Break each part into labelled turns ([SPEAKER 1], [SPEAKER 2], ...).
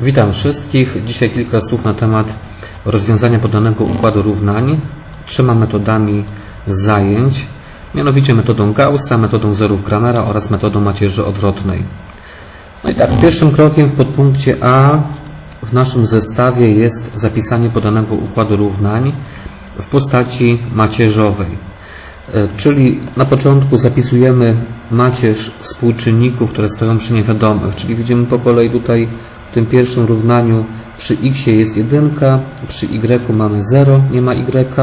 [SPEAKER 1] Witam wszystkich. Dzisiaj kilka słów na temat rozwiązania podanego układu równań trzema metodami zajęć, mianowicie metodą Gaussa, metodą zerów Kramera oraz metodą macierzy odwrotnej. No i tak, pierwszym krokiem w podpunkcie A w naszym zestawie jest zapisanie podanego układu równań w postaci macierzowej. E, Czyli na początku zapisujemy macierz współczynników, które stoją przy niewiadomych. Czyli widzimy po kolei tutaj w tym pierwszym równaniu przy x jest 1, przy y mamy 0, nie ma y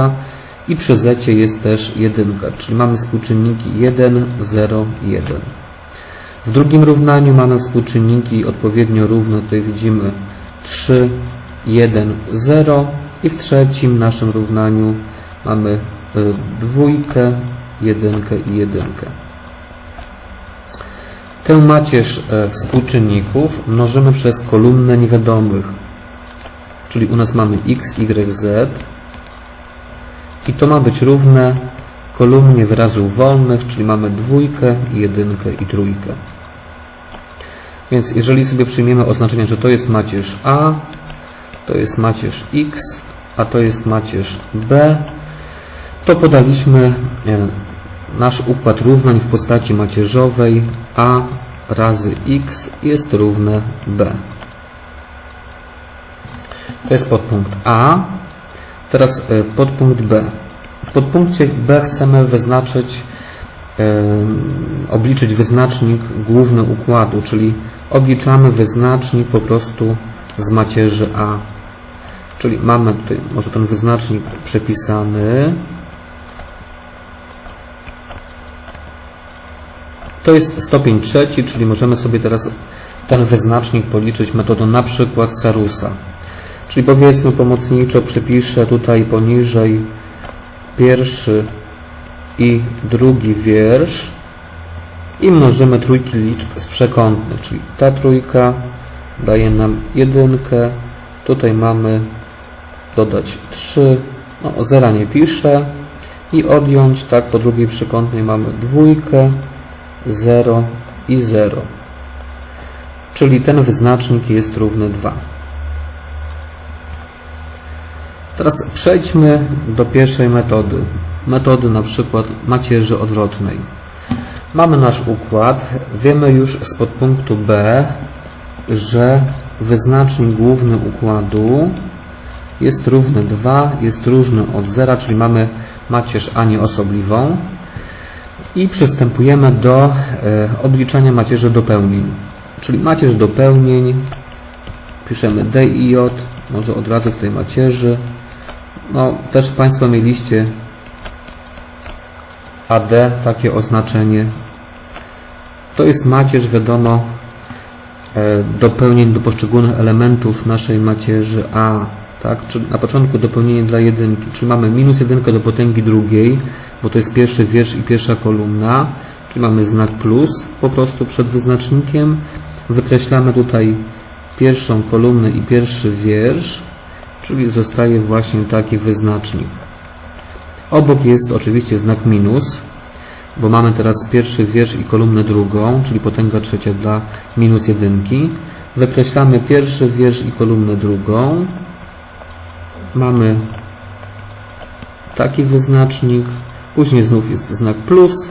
[SPEAKER 1] i przy z jest też 1. Czyli mamy współczynniki 1, 0, 1. W drugim równaniu mamy współczynniki odpowiednio równe. Tutaj widzimy 3, 1, 0 i w trzecim naszym równaniu mamy y, dwójkę, jedynkę i jedynkę. Tę macierz e, współczynników mnożymy przez kolumnę niewiadomych. Czyli u nas mamy x, y, z i to ma być równe kolumnie wyrazów wolnych, czyli mamy dwójkę, jedynkę i trójkę. Więc jeżeli sobie przyjmiemy oznaczenie, że to jest macierz A, to jest macierz X, a to jest macierz B, to podaliśmy nasz układ równań w postaci macierzowej A razy X jest równe B. To jest podpunkt A. Teraz e, podpunkt B. W podpunkcie B chcemy wyznaczyć, e, obliczyć wyznacznik główny układu, czyli obliczamy wyznacznik po prostu z macierzy A. Czyli mamy tutaj może ten wyznacznik przepisany. To jest stopień trzeci, czyli możemy sobie teraz ten wyznacznik policzyć metodą na przykład Sarusa. Czyli powiedzmy pomocniczo przypiszę tutaj poniżej pierwszy i drugi wiersz i mnożymy trójki liczb z przekątnych, czyli ta trójka daje nam jedynkę, tutaj mamy dodać 3, no, zera nie piszę. I odjąć, tak, po drugiej przekątnej mamy dwójkę, 0 i 0. Czyli ten wyznacznik jest równy 2. Teraz przejdźmy do pierwszej metody. Metody na przykład macierzy odwrotnej. Mamy nasz układ. Wiemy już z podpunktu B, że wyznacznik główny układu jest równy 2, jest różny od 0, czyli mamy macierz A nieosobliwą. I przystępujemy do e, obliczania macierzy dopełnień. Czyli macierz dopełnień, piszemy D i J, może od razu w tej macierzy. No, też Państwo mieliście AD, takie oznaczenie. To jest macierz, wiadomo, e, dopełnień do poszczególnych elementów naszej macierzy A. Tak? Czyli na początku dopełnienie dla jedynki, czyli mamy minus jedynkę do potęgi drugiej, bo to jest pierwszy wiersz i pierwsza kolumna, czyli mamy znak plus po prostu przed wyznacznikiem. Wykreślamy tutaj pierwszą kolumnę i pierwszy wiersz, czyli zostaje właśnie taki wyznacznik. Obok jest oczywiście znak minus, bo mamy teraz pierwszy wiersz i kolumnę drugą, czyli potęga trzecia dla minus jedynki. Wykreślamy pierwszy wiersz i kolumnę drugą. Mamy taki wyznacznik. Później znów jest znak plus.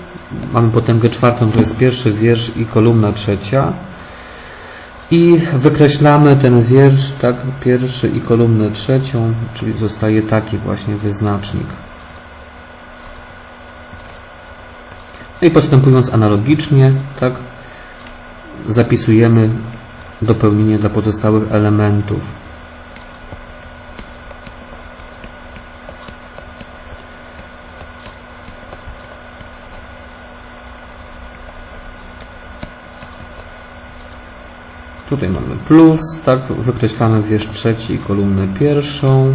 [SPEAKER 1] Mamy potęgę czwartą, to jest pierwszy wiersz i kolumna trzecia. I wykreślamy ten wiersz, tak, pierwszy i kolumnę trzecią, czyli zostaje taki właśnie wyznacznik. No i postępując analogicznie, tak, zapisujemy dopełnienie dla pozostałych elementów. Tutaj mamy plus, tak, wykreślamy wiersz trzeci i kolumnę pierwszą.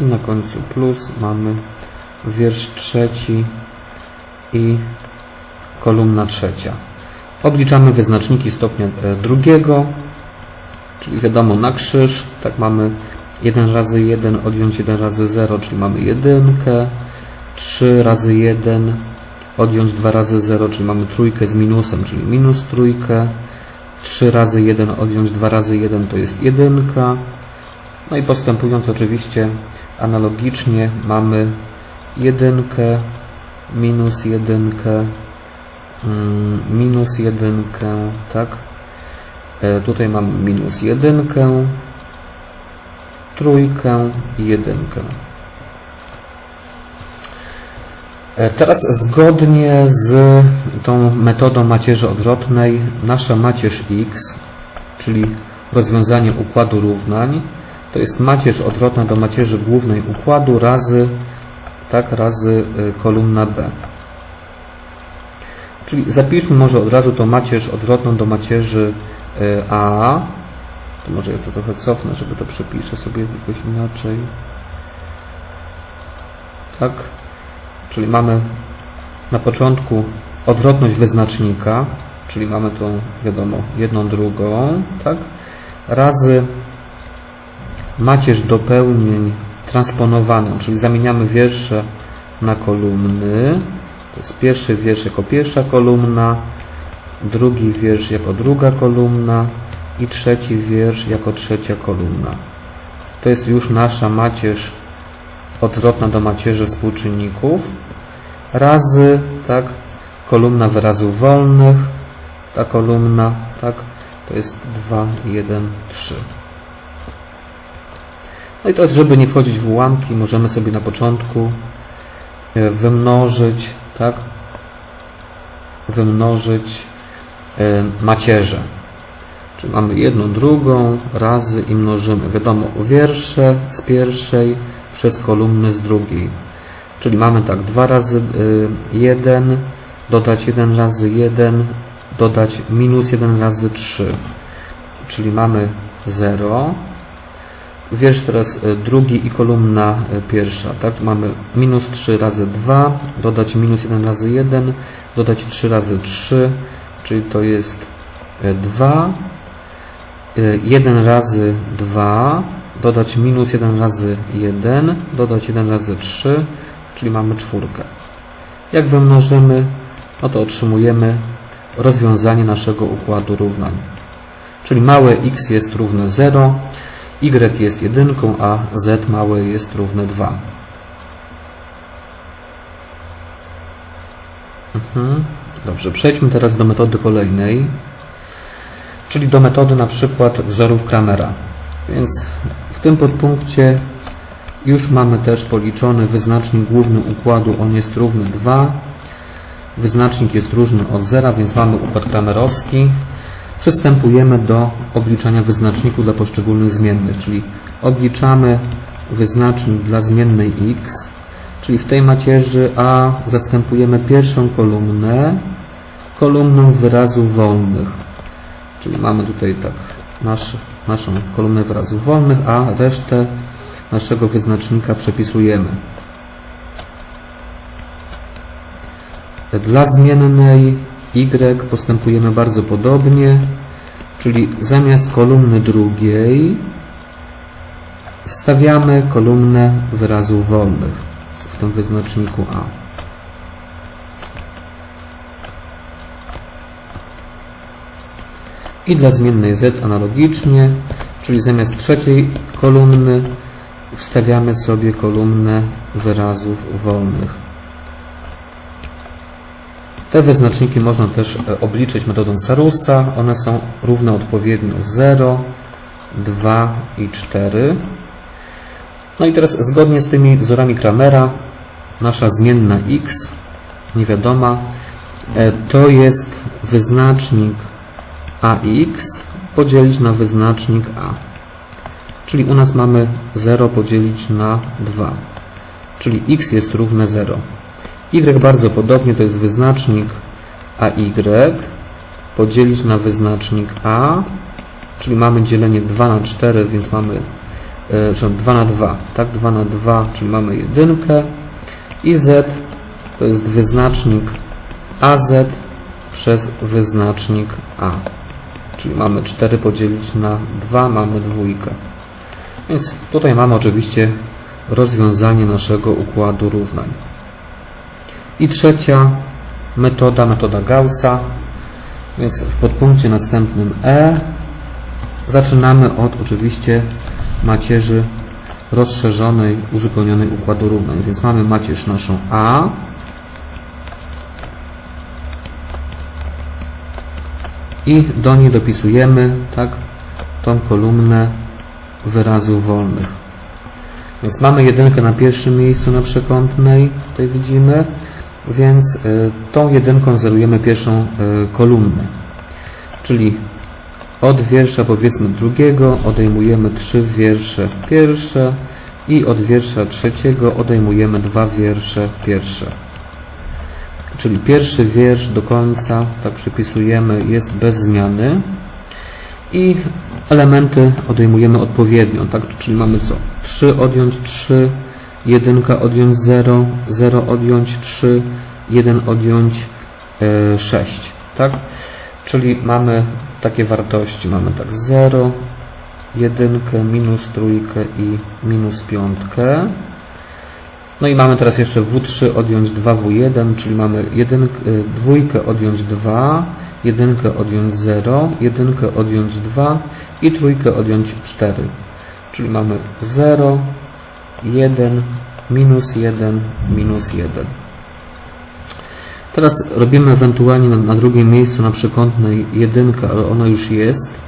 [SPEAKER 1] I na końcu plus mamy wiersz trzeci i kolumna trzecia. Odliczamy wyznaczniki stopnia e, drugiego, czyli wiadomo na krzyż, tak mamy 1 razy 1 odjąć 1 razy 0, czyli mamy jedynkę. 3 razy 1 odjąć 2 razy 0, czyli mamy trójkę z minusem, czyli minus trójkę. 3 razy 1 odjąć 2 razy 1 to jest jedynka. No i postępując oczywiście analogicznie mamy jedynkę, minus jedynkę, mm, minus jedynkę, tak? E, Tutaj mamy minus jedynkę, trójkę i jedynkę. E, Teraz zgodnie z tą metodą macierzy odwrotnej nasza macierz x, czyli rozwiązanie układu równań, to jest macierz odwrotna do macierzy głównej układu razy tak razy y, kolumna B. Czyli zapiszmy może od razu tą macierz odwrotną do macierzy y, A. To może ja to trochę cofnę, żeby to przepiszę sobie jakoś inaczej. Tak. Czyli mamy na początku odwrotność wyznacznika, czyli mamy tą, wiadomo, jedną drugą, tak? Razy macierz dopełnień transponowaną, czyli zamieniamy wiersze na kolumny. To jest pierwszy wiersz jako pierwsza kolumna, drugi wiersz jako druga kolumna i trzeci wiersz jako trzecia kolumna. To jest już nasza macierz odwrotna do macierzy współczynników razy, tak, kolumna wyrazów wolnych, ta kolumna, tak, to jest 2, 1, 3. No i teraz, żeby nie wchodzić w ułamki, możemy sobie na początku e, wymnożyć, tak? Wymnożyć e, macierzę. Czyli mamy jedną, drugą, razy i mnożymy. Wiadomo, wiersze z pierwszej przez kolumny z drugiej. Czyli mamy tak, 2 razy 1, dodać 1 razy 1, dodać minus 1 razy 3. Czyli mamy 0. Wiersz teraz e, drugi i kolumna e, pierwsza, tak? Mamy minus 3 razy 2, dodać minus 1 razy 1, dodać 3 razy 3, czyli to jest 2. 1 razy 2, dodać minus 1 razy 1, dodać 1 razy 3, czyli mamy czwórkę. Jak wymnożymy, no to otrzymujemy rozwiązanie naszego układu równań. Czyli małe x jest równe 0, y jest jedynką, a z małe jest równe 2. Mhm. Dobrze, przejdźmy teraz do metody kolejnej, czyli do metody na przykład wzorów Kramera. Więc w tym podpunkcie już mamy też policzony wyznacznik główny układu, on jest równy 2. Wyznacznik jest różny od 0, więc mamy układ kramerowski. Przystępujemy do obliczania wyznaczniku dla poszczególnych zmiennych, czyli odliczamy wyznacznik dla zmiennej x, czyli w tej macierzy A zastępujemy pierwszą kolumnę kolumną wyrazów wolnych. Czyli mamy tutaj tak nasz, naszą kolumnę wyrazów wolnych, a resztę naszego wyznacznika przepisujemy. Dla zmiennej y postępujemy bardzo podobnie, czyli zamiast kolumny drugiej wstawiamy kolumnę wyrazów wolnych w tym wyznaczniku A. I dla zmiennej z analogicznie, czyli zamiast trzeciej kolumny wstawiamy sobie kolumnę wyrazów wolnych. Te wyznaczniki można też e, obliczyć metodą Sarusa. One są równe odpowiednio 0, 2 i 4. No i teraz zgodnie z tymi wzorami Kramera nasza zmienna x, niewiadoma, e, to jest wyznacznik ax podzielić na wyznacznik a. Czyli u nas mamy 0 podzielić na 2. Czyli x jest równe 0. Y bardzo podobnie to jest wyznacznik AY podzielić na wyznacznik A, czyli mamy dzielenie 2 na 4, więc mamy e, czy 2 na 2, tak? 2 na 2, czyli mamy jedynkę i Z to jest wyznacznik AZ przez wyznacznik A. Czyli mamy 4 podzielić na 2, mamy dwójkę. Więc tutaj mamy oczywiście rozwiązanie naszego układu równań. I trzecia metoda, metoda Gaussa. Więc w podpunkcie następnym E zaczynamy od oczywiście macierzy rozszerzonej, uzupełnionej układu równań. Więc mamy macierz naszą A. I do niej dopisujemy tak, tą kolumnę wyrazów wolnych. Więc mamy jedynkę na pierwszym miejscu na przekątnej, tutaj widzimy, więc y, tą jedynką zerujemy pierwszą y, kolumnę. Czyli od wiersza powiedzmy drugiego odejmujemy trzy wiersze pierwsze i od wiersza trzeciego odejmujemy dwa wiersze pierwsze. Czyli pierwszy wiersz do końca, tak przypisujemy, jest bez zmiany i elementy odejmujemy odpowiednio, tak? Czyli mamy co? 3 odjąć 3, 1 odjąć 0, 0 odjąć 3, 1 odjąć e, 6, tak? Czyli mamy takie wartości, mamy tak 0, 1, minus trójkę i minus piątkę. No i mamy teraz jeszcze W3 odjąć 2W1, czyli mamy jeden, y, dwójkę odjąć 2, jedynkę odjąć 0, jedynkę odjąć 2 i trójkę odjąć 4. Czyli mamy 0, 1, minus 1, minus 1. Teraz robimy ewentualnie na, na drugim miejscu na przekątnej jedynkę, ale ona już jest.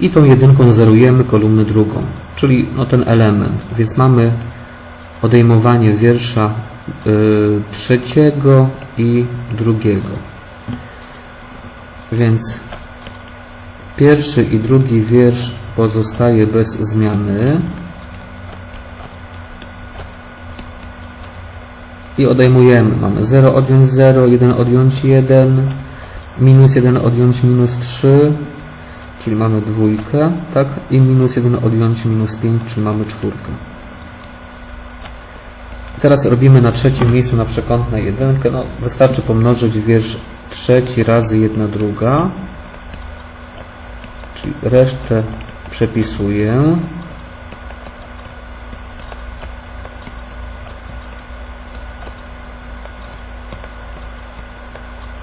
[SPEAKER 1] I tą jedynką zerujemy kolumnę drugą, czyli no ten element. Więc mamy odejmowanie wiersza y, trzeciego i drugiego. Więc pierwszy i drugi wiersz pozostaje bez zmiany. I odejmujemy. Mamy 0 odjąć 0, 1 odjąć 1, minus 1 odjąć minus 3, czyli mamy dwójkę, tak? I minus 1 odjąć minus 5, czyli mamy czwórkę. Teraz robimy na trzecim miejscu na przekątnej jedynkę. No, wystarczy pomnożyć wiersz trzeci razy jedna druga. Czyli resztę przepisuję.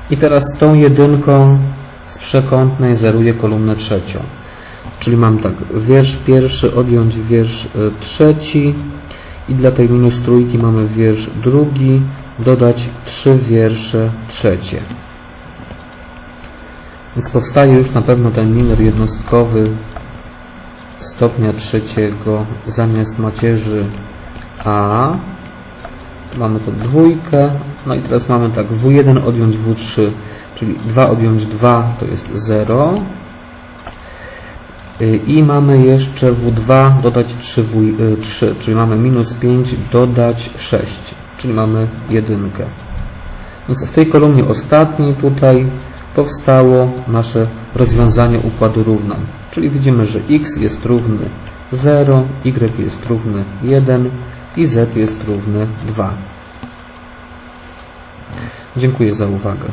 [SPEAKER 1] I teraz tą jedynką z przekątnej zeruję kolumnę trzecią. Czyli mam tak, wiersz pierwszy odjąć wiersz y, trzeci i dla tej minus trójki mamy wiersz drugi, dodać trzy wiersze trzecie. Więc powstaje już na pewno ten numer jednostkowy stopnia trzeciego zamiast macierzy A. Mamy to dwójkę, no i teraz mamy tak W1 odjąć W3, czyli 2 odjąć 2 to jest 0. I mamy jeszcze W2 dodać 3, w, 3, czyli mamy minus 5 dodać 6, czyli mamy jedynkę. Więc w tej kolumnie ostatniej tutaj powstało nasze rozwiązanie układu równań. Czyli widzimy, że x jest równy 0, y jest równy 1 i z jest równy 2. Dziękuję za uwagę.